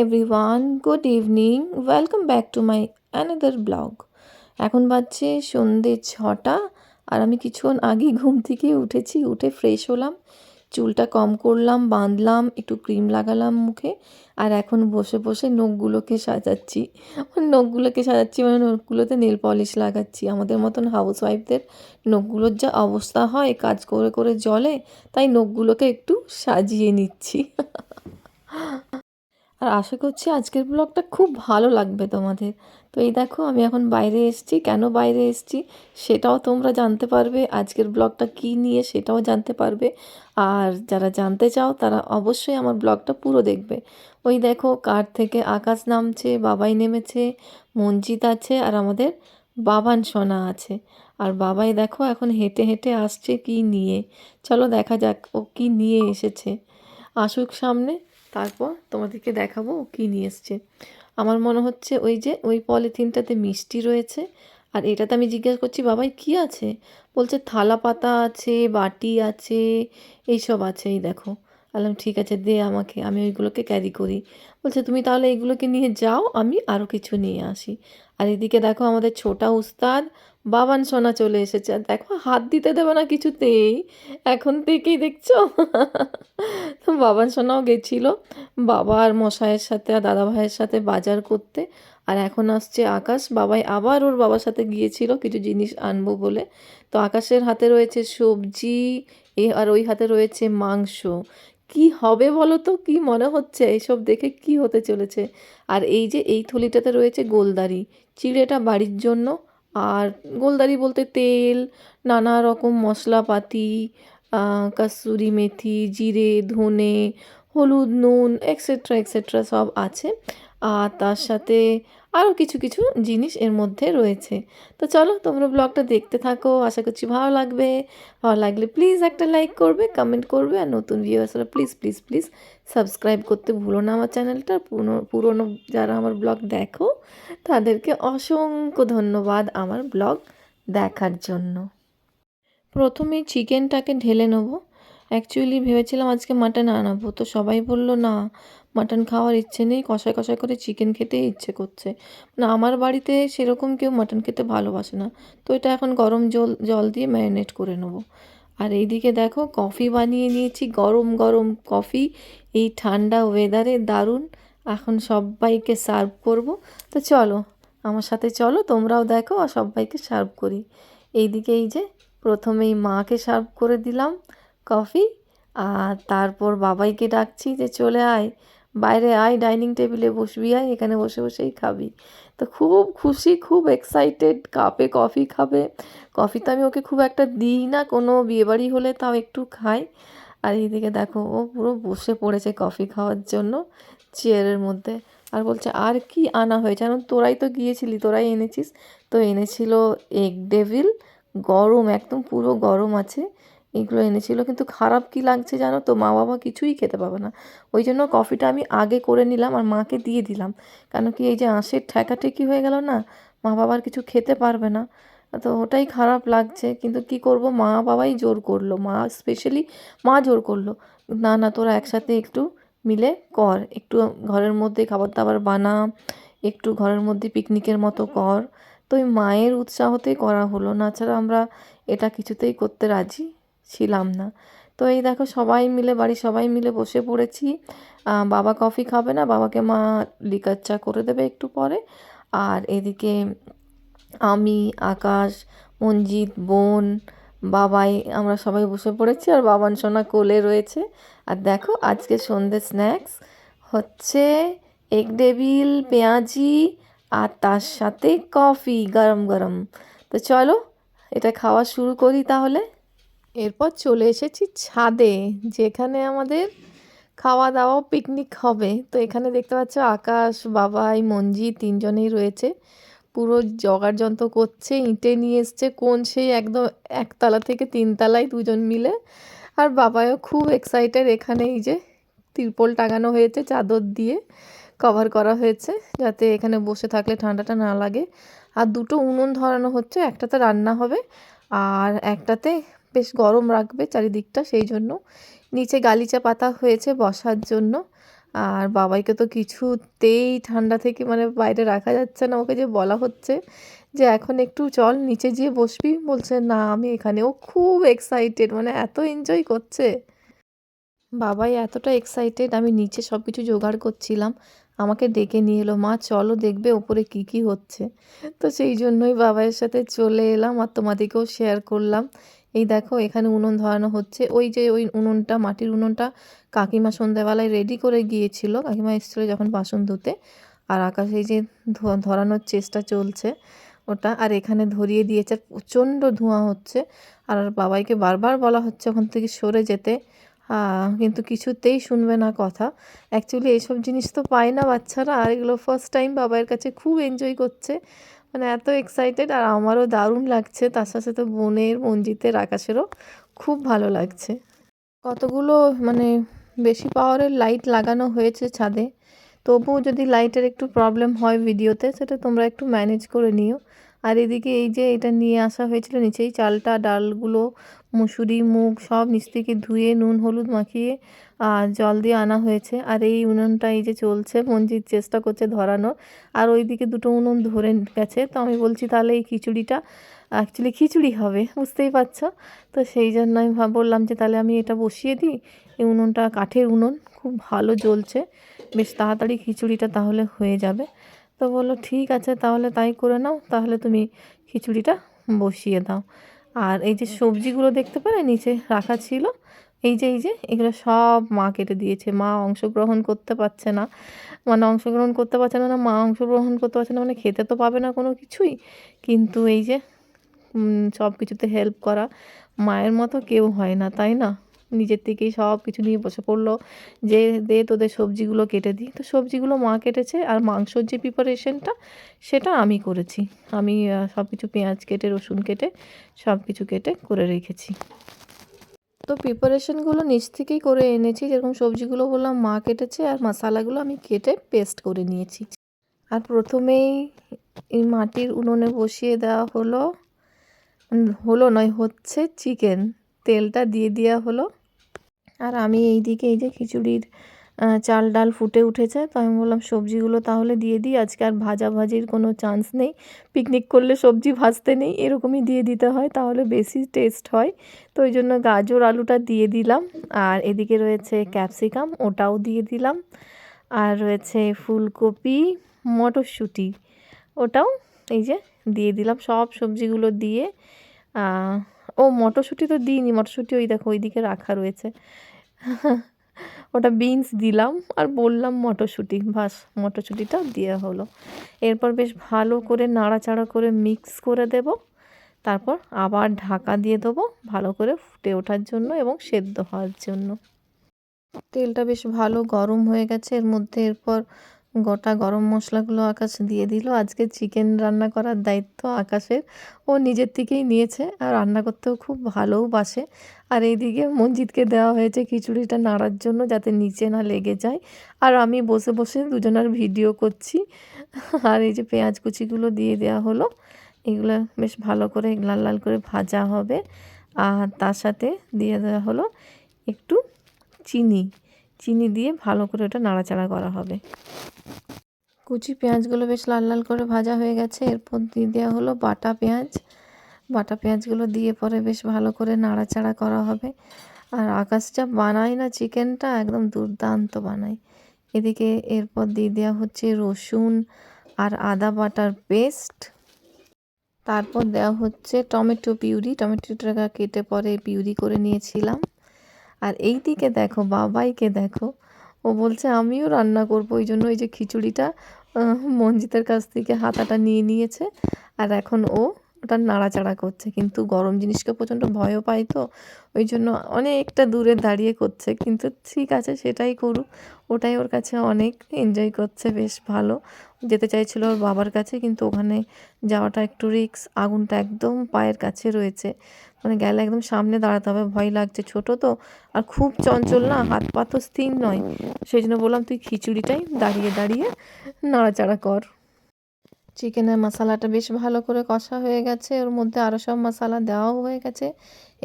Everyone, good evening. Welcome back to my another blog. এখন বাজছে সন্ধে ছটা আর আমি কিছুক্ষণ আগেই ঘুম থেকে উঠেছি উঠে ফ্রেশ হলাম চুলটা কম করলাম বাঁধলাম একটু ক্রিম লাগালাম মুখে আর এখন বসে বসে নখগুলোকে সাজাচ্ছি নখগুলোকে সাজাচ্ছি মানে নখগুলোতে নেল পলিশ লাগাচ্ছি আমাদের মতন হাউস ওয়াইফদের নখগুলোর যা অবস্থা হয় কাজ করে করে জলে তাই নখগুলোকে একটু সাজিয়ে নিচ্ছি আর আশা করছি আজকের ব্লগটা খুব ভালো লাগবে তোমাদের। তো এই দেখো, আমি এখন বাইরে এসেছি। কেন বাইরে এসেছি? সেটাও তোমরা জানতে পারবে। আজকের ব্লগটা কি নিয়ে সেটাও জানতে পারবে। আর যারা জানতে চাও, তারা অবশ্যই আমার ব্লগটা পুরো দেখবে। ওই দেখো, কার থেকে আকাশ নামছে, বাবাই নেমেছে, মঞ্জিত আছে, আর আমাদের বাবান সোনা আছে। আর বাবাই দেখো, এখন হেঁটে হেঁটে আসছে কি নিয়ে। চলো দেখা যাক ও কি নিয়ে এসেছে। আসুক সামনে। তারপর তোমাদেরকে দেখাবো কী নিয়ে এসছে। আমার মনে হচ্ছে ওই যে, ওই পলিথিনটাতে মিষ্টি রয়েছে। আর এটাতে আমি জিজ্ঞেস করছি, বাবাই, কি আছে? বলছে, থালা পাতা আছে, বাটি আছে, এইসব আছে। এই দেখো। বললাম, ঠিক আছে, দে আমাকে, আমি ওইগুলোকে ক্যারি করি। বলছে, তুমি তাহলে এইগুলোকে নিয়ে যাও, আমি আরও কিছু নিয়ে আসি। আর এদিকে দেখো আমাদের ছোটা উস্তাদ বাবান সোনা চলে এসেছে। আর দেখো, হাত দিতে দেবে না কিছুতেই। এখন থেকেই দেখছ? তো বাবান সোনাও গেছিল। বাবা আর মশাইয়ের সাথে আর দাদা ভাইয়ের সাথে বাজার করতে। আর এখন আসছে আকাশ। বাবাই আবার ওর বাবার সাথে গিয়েছিল, কিছু জিনিস আনব বলে। তো আকাশের হাতে রয়েছে সবজি, এ আর ওই হাতে রয়েছে মাংস। কি হবে বলো তো? কি মনে হচ্ছে? এইসব দেখে কি হতে চলেছে? আর এই যে এই থলিটাতে রয়েছে গোলদারি। চিড়েটা বাড়ির জন্য। আর গোলদারি বলতে তেল, নানা রকম মশলাপাতি কাসুরি মেথি, জিরে, ধনে, হলুদ, নুন এক্সেট্রা এক্সেট্রা সব আছে। আর তার সাথে আরও কিছু কিছু জিনিস এর মধ্যে রয়েছে। তো চলো তোমরা ব্লগটা দেখতে থাকো, আশা করছি ভালো লাগবে। ভালো লাগলে প্লিজ একটা লাইক করবে কমেন্ট করবে আর নতুন ভিউয়ার্সরা প্লিজ প্লিজ প্লিজ সাবস্ক্রাইব করতে ভুলো না আমার চ্যানেলটা পুরনো পুরনো যারা আমার ব্লগ দেখো, তাদেরকে অসংখ্য ধন্যবাদ আমার ব্লগ দেখার জন্য। প্রথমেই চিকেনটাকে ঢেলে নেব। অ্যাকচুয়ালি ভেবেছিলাম আজকে মাটন আনাবো, তো সবাই বলল না। মাটন খাওয়ার ইচ্ছে নেই, কষায় কষায় করে চিকেন খেতেই ইচ্ছে করছে। মানে আমার বাড়িতে সেরকম কেউ মাটন খেতে ভালোবাসে না। তো এটা এখন গরম জল জল দিয়ে ম্যারিনেট করে নেব। আর এইদিকে দেখো, কফি বানিয়ে নিয়েছি, গরম গরম কফি। এই ঠান্ডা ওয়েদারে দারুণ। এখন সবাইকে সার্ভ করব। তো চলো, আমার সাথে চলো, তোমরাও দেখো, আর সবাইকে সার্ভ করি। এইদিকে এই যে, প্রথমেই মাকে সার্ভ করে দিলাম কফি। আর তারপর বাবাইকে ডাকছি যে, চলে আয়। বাইরে আয়, ডাইনিং টেবিলে বসবি, আয়, এখানে বসে বসেই খাবি। তো খুব খুশি, খুব এক্সাইটেড কাপে কফি খাবে। কফি তো আমি ওকে খুব একটা দিই না, কোনো বিয়েবাড়ি হলে তাও একটু খাই। আর এইদিকে দেখো, ও পুরো বসে পড়েছে কফি খাওয়ার জন্য চেয়ারের মধ্যে। আর বলছে, আর কি আনা হয়েছে? কারণ তোরাই তো গিয়েছিলি, তোরাই এনেছিস। তো এনেছিল এগ ডেভিল গরম, একদম পুরো গরম আছে। এগুলো এনেছিল। কিন্তু খারাপ কি লাগছে জানো তো? মা বাবা কিছুই খেতে পাবে না। ওই জন্য কফিটা আমি আগে করে নিলাম আর মাকে দিয়ে দিলাম। কেন কি এই যে আঁশের ঠেকাঠেকি হয়ে গেল না মা বাবার কিছু খেতে পারবে না। তো ওটাই খারাপ লাগছে। কিন্তু কি করব? মা বাবাই জোর করল। মা স্পেশালি মা জোর করল। না না, তোরা একসাথে একটু মিলে কর। একটু ঘরের মধ্যে খাবার দাবার বানা। একটু ঘরের মধ্যে পিকনিকের মতো কর। তো ওই মায়ের উৎসাহতেই করা হলো। না ছাড়া আমরা এটা কিছুতেই করতে রাজি ছিলাম না। তো এই দেখো সবাই মিলে, বাড়ির সবাই মিলে বসে পড়েছি। বাবা কফি খাবে না, বাবাকে মা লিকার চা করে দেবে একটু পরে। আর এদিকে আমি, আকাশ মঞ্জিত বোন, বাবাই, আমরা সবাই বসে পড়েছি আর বাবান সোনা কোলে রয়েছে। আর দেখো আজকে সন্ধ্যে স্ন্যাক্স হচ্ছে এগ ডেবিল পেঁয়াজি আর তার সাথে কফি গরম গরম। তো চলো এটা খাওয়া শুরু করি তাহলে। এরপর চলে এসেছি ছাদে, যেখানে আমাদের খাওয়া দাওয়া পিকনিক হবে। তো এখানে দেখতে পাচ্ছ আকাশ, বাবাই, মঞ্জি তিনজনেই রয়েছে। পুরো জগার যন্ত্র করছে, ইঁটে নিয়ে এসছে, কোন সেই একদম একতলা থেকে তিনতলায় দুজন মিলে। আর বাবাও খুব এক্সাইটেড এখানে, এই যে তিরপল টাঙানো হয়েছে চাদর দিয়ে কভার করা হয়েছে, যাতে এখানে বসে থাকলে ঠান্ডাটা না লাগে। আর দুটো উনুন ধরানো হচ্ছে, একটাতে রান্না হবে, আর একটাতে বেশ গরম রাখবে চারিদিকটা, সেই জন্য। নিচে গালিচা পাতা হয়েছে বসার জন্য। আর বাবাইকে তো কিছুতেই ঠান্ডা থেকে মানে বাইরে রাখা যাচ্ছে না, ওকে যে বলা হচ্ছে যে এখন একটু চল, নিচে যেয়ে বসবি। বলছে, না, আমি এখানে ও খুব এক্সাইটেড মানে এত এনজয় করছে। বাবাই, এতটা এক্সাইটেড আমি নিচে সব কিছু জোগাড় করছিলাম। আমাকে ডেকে নিয়ে এলো। মা, চলো দেখবে ওপরে কি কি হচ্ছে। তো সেই জন্যই বাবাইয়ের সাথে চলে এলাম আর তোমাদেরকেও শেয়ার করলাম। এই দেখো, এখানে উনুন ধরানো হচ্ছে। ওই যে ওই উনুনটা, মাটির উনুনটা কাকিমা সন্ধ্যাবেলায় রেডি করে গিয়েছিল। কাকিমা এসেছিল যখন বাসন ধুতে। আর আকাশে এই যে ধরানোর চেষ্টা চলছে ওটা। আর এখানে ধরিয়ে দিয়েছে, আর প্রচণ্ড ধোঁয়া হচ্ছে। আর বাবাইকে বারবার বলা হচ্ছে, ওখান থেকে সরে যেতে। কিন্তু কিছুতেই শুনবে না কথা। অ্যাকচুয়ালি এইসব জিনিস তো পায় না বাচ্চারা। আর এগুলো ফার্স্ট টাইম বাবার কাছে খুব এনজয় করছে। মানে এত এক্সাইটেড আর আমারও দারুণ লাগছে। তার সাথে তো বোনের মঞ্জিতের আকাশেরও খুব ভালো লাগছে। কতগুলো মানে বেশি পাওয়ারের লাইট লাগানো হয়েছে ছাদে। তবুও যদি লাইটের একটু প্রবলেম হয় ভিডিওতে সেটা তোমরা একটু ম্যানেজ করে নিও। আর এদিকে এই যে এটা নিয়ে আসা হয়েছিল, নিচেই চালটা, ডালগুলো, মুসুরি, মুগ সব নিচ থেকে ধুয়ে, নুন, হলুদ মাখিয়ে জল দিয়ে আনা হয়েছে। আর এই উনুনটা এই যে চলছে মঞ্জিত চেষ্টা করছে ধরানোর। আর ওইদিকে দুটো উনুন ধরে গেছে। তো আমি বলছি, তাহলে এই খিচুড়িটা অ্যাকচুয়ালি খিচুড়ি হবে। বুঝতেই পারছ? তো সেই জন্য আমি বললাম যে, তাহলে আমি এটা বসিয়ে দিই। এই উনুনটা, কাঠের উনুন, খুব ভালো জ্বলছে। বেশ তাড়াতাড়ি খিচুড়িটা তাহলে হয়ে যাবে। তো বলল, ঠিক আছে, তাহলে তাই করে নাও। তাহলে তুমি খিচুড়িটা বসিয়ে দাও। আর এই যে সবজিগুলো দেখতে পেলে, নিচে রাখা ছিল। এই যে এই যে, এগুলো সব মা কেটে দিয়েছে। মা অংশগ্রহণ করতে পারছে না। মানে অংশগ্রহণ করতে পারছে না না মা অংশগ্রহণ করতে পারছে না মানে খেতে তো পাবে না কোনো কিছুই। কিন্তু এই যে সব কিছুতে হেল্প করা মায়ের মতো কেউ হয় না, তাই না? নিজের থেকেই সব কিছু নিয়ে বসে পড়ল। যে, দে তোদের সবজিগুলো কেটে দিই। তো সবজিগুলো মা কেটেছে আর মাংসর যে প্রিপারেশনটা সেটা আমি করেছি। আমি সব কিছু পেঁয়াজ কেটে, রসুন কেটে সব কিছু কেটে করে রেখেছি। তো প্রিপারেশনগুলো নিচ থেকেই করে এনেছি। যেরকম সবজিগুলো বললাম, মা কেটেছে আর মশালাগুলো আমি কেটে পেস্ট করে নিয়েছি। আর প্রথমেই এই মাটির উনুনে বসিয়ে দেওয়া হলো হলো নয়, হচ্ছে চিকেন তেলটা দিয়ে দেওয়া হলো। আর আমি এই দিকে এই যে খিচুড়ির চাল ডাল ফুটে উঠেছে। তো আমি বললাম, সবজিগুলো তাহলে দিয়ে দিই। আজকে আর ভাজা ভাজির কোনো চান্স নেই। পিকনিক করলে সবজি ভাজতে নেই। এরকমই দিয়ে দিতে হয়, তাহলে বেশি টেস্ট হয়। তো ওই জন্য গাজর আলুটা দিয়ে দিলাম। আর এদিকে রয়েছে ক্যাপসিকাম ওটাও দিয়ে দিলাম। আর রয়েছে ফুলকপি, মটরশুঁটি, ওটাও এই যে দিয়ে দিলাম। সব সবজিগুলো দিয়ে ও মটরশুঁটি তো দিইনি। মটরশুঁটি ওই দেখো, ওইদিকে রাখা রয়েছে। ওটা বিনস দিলাম আর বললাম মটরশুঁটি। বাস, মটরশুঁটিটা দেওয়া হলো। এরপর বেশ ভালো করে নাড়াচাড়া করে মিক্স করে দেব। তারপর আবার ঢাকা দিয়ে দেবো ভালো করে ফুটে ওঠার জন্য এবং সেদ্ধ হওয়ার জন্য। তেলটা বেশ ভালো গরম হয়ে গেছে। এর মধ্যে এরপর গোটা গরম মশলাগুলো আকাশ দিয়ে দিল। আজকে চিকেন রান্না করার দায়িত্ব আকাশের। ও নিজের থেকেই নিয়েছে আর রান্না করতেও খুব ভালোও বাসে। আর এইদিকে মঞ্জিতকে দেওয়া হয়েছে খিচুড়িটা নাড়ার জন্য যাতে নিচে না লেগে যায়। আর আমি বসে বসে দুজনের ভিডিও করছি। আর এই যে পেঁয়াজ কুচিগুলো দিয়ে দেওয়া হলো, এগুলো বেশ ভালো করে লাল লাল করে ভাজা হবে। আর তার সাথে দিয়ে দেওয়া হলো একটু চিনি। চিনি দিয়ে ভালো করে ওটা নাড়াচাড়া করা হবে। কুচি পেঁয়াজগুলো বেশ লাল লাল করে ভাজা হয়ে গেছে। এরপর দিয়ে দেওয়া হলো বাটা পেঁয়াজ। বাটা পেঁয়াজগুলো দিয়ে পরে বেশ ভালো করে নাড়াচাড়া করা হবে। আর আকাশ যা বানায় না চিকেনটা, একদম দুর্দান্ত বানায়। এদিকে এরপর দিয়ে দেওয়া হচ্ছে রসুন আর আদা বাটার পেস্ট। তারপর দেওয়া হচ্ছে টমেটো পিউরি। টমেটোটা কেটে পরে পিউরি করে নিয়েছিলাম। আর এই দিকে দেখো বাবাইকে দেখো। ও বলছে, আমিও রান্না করব। ওই জন্য ওই যে খিচুড়িটা মঞ্জিতের কাছ থেকে হাতাটা নিয়ে নিয়েছে। আর এখন ও ওটা নাড়াচাড়া করছে। কিন্তু গরম জিনিসকে প্রচণ্ড ভয়ও পায় তো, ওই জন্য অনেকটা দূরে দাঁড়িয়ে করছে। কিন্তু ঠিক আছে, সেটাই করুক। ওটাই ওর কাছে অনেক এনজয় করছে, বেশ ভালো। যেতে চাইছিল ওর বাবার কাছে, কিন্তু ওখানে যাওয়াটা একটু রিক্স আগুনটা একদম পায়ের কাছে রয়েছে। মানে গেলে একদম সামনে দাঁড়াতে হবে, ভয় লাগছে। ছোট তো, আর খুব চঞ্চল না, হাত পা তো স্থির নয়। সেই জন্য বললাম, তুই খিচুড়িটাই দাঁড়িয়ে দাঁড়িয়ে নাড়াচাড়া কর। চিকেনের মশালাটা বেশ ভালো করে কষা হয়ে গেছে। ওর মধ্যে আরও সব মশালা দেওয়াও হয়ে গেছে।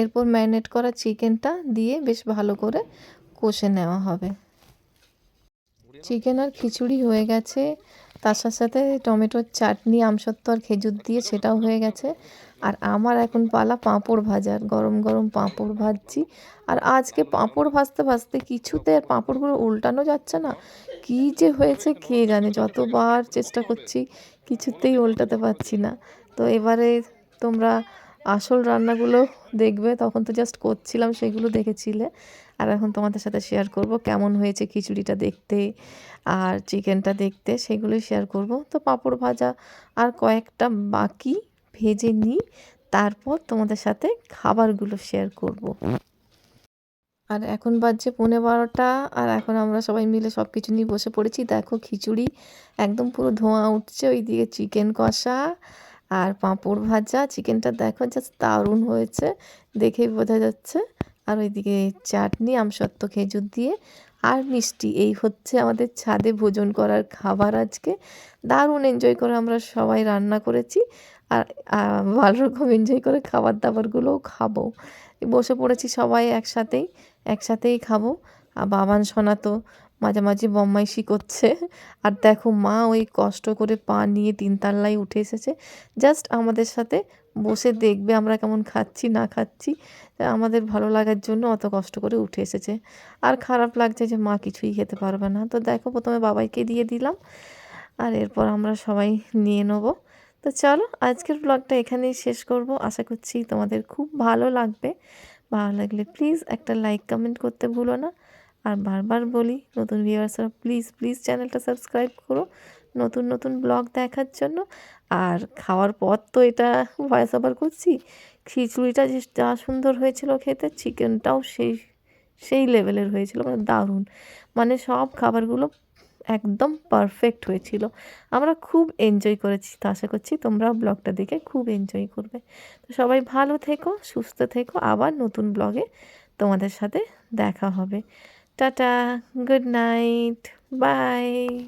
এরপর ম্যারিনেট করা চিকেনটা দিয়ে বেশ ভালো করে কষে নেওয়া হবে। চিকেন আর খিচুড়ি হয়ে গেছে। তার সাথে সাথে টমেটোর চাটনি, আমসত্ত্ব আর খেজুর দিয়ে সেটাও হয়ে গেছে। আর আমার এখন পালা পাঁপড় ভাজার, গরম গরম পাঁপড় ভাজছি। আর আজকে পাঁপড় ভাজতে ভাজতে কিছুতে আর পাঁপড়গুলো উল্টানো যাচ্ছে না। কী যে হয়েছে কে জানে, যতবার চেষ্টা করছি কিছুতেই উল্টাতে পারছি না। তো এবারে তোমরা আসল রান্নাগুলো দেখবে, তখন তো জাস্ট করছিলাম সেগুলো দেখেছিলে। আর এখন তোমাদের সাথে শেয়ার করব কেমন হয়েছে খিচুড়িটা দেখতে আর চিকেনটা দেখতে, সেগুলোই শেয়ার করব। তো পাঁপড় ভাজা আর কয়েকটা বাকি ভেজে নিই, তারপর তোমাদের সাথে খাবারগুলো শেয়ার করব। আর এখন বাজছে পৌনে বারোটা, আর এখন আমরা সবাই মিলে সব কিছু নিয়ে বসে পড়েছি। দেখো খিচুড়ি একদম পুরো ধোঁয়া উঠছে, ওইদিকে চিকেন কষা আর পাঁপড় ভাজা। চিকেনটা দেখো জাস্ট দারুণ হয়েছে, দেখেই বোঝা যাচ্ছে। আর ওইদিকে চাটনি আমসত্ত্ব খেজুর দিয়ে। আর মিষ্টি, এই হচ্ছে আমাদের ছাদে ভোজন করার খাবার আজকে। দারুণ এনজয় করে আমরা সবাই রান্না করেছি। আর ভালো রকম এনজয় করে খাবার দাবারগুলোও খাব। বসে পড়েছি সবাই একসাথেই একসাথেই খাব। আর বাবান, সোনা তো মাঝামাঝি বম্মাইশি করছে। আর দেখো মা ওই কষ্ট করে পা নিয়ে তিনতলায় উঠে এসেছে। জাস্ট আমাদের সাথে বসে দেখবে আমরা কেমন খাচ্ছি, না খাচ্ছি। আমাদের ভালো লাগার জন্য অত কষ্ট করে উঠে এসেছে। আর খারাপ লাগছে যে মা কিছুই খেতে পারবে না। তো দেখো প্রথমে বাবাইকে দিয়ে দিলাম। আর এরপর আমরা সবাই নিয়ে নেব। তো চলো আজকের ব্লগটা এখানেই শেষ করব। আশা করছি তোমাদের খুব ভালো লাগবে। ভালো লাগলে প্লিজ একটা লাইক কমেন্ট করতে ভুলো না। আর বারবার বলি, নতুন ভিউয়ার্সরা প্লিজ প্লিজ চ্যানেলটা সাবস্ক্রাইব করো নতুন নতুন ব্লগ দেখার জন্য। আর খাওয়ার পর তো এটা ভয়েস ওভার করছি। খিচুড়িটা যে যা সুন্দর হয়েছিল খেতে চিকেনটাও সেই সেই লেভেলের হয়েছিল। মানে দারুণ। মানে সব খাবারগুলো একদম পারফেক্ট হয়েছিল। আমরা খুব এনজয় করেছি, তো আশা করছি তোমরাও ব্লগটা দেখে খুব এনজয় করবে। তো সবাই ভালো থেকো, সুস্থ থেকো, আবার নতুন ব্লগে তোমাদের সাথে দেখা হবে। Tata good night bye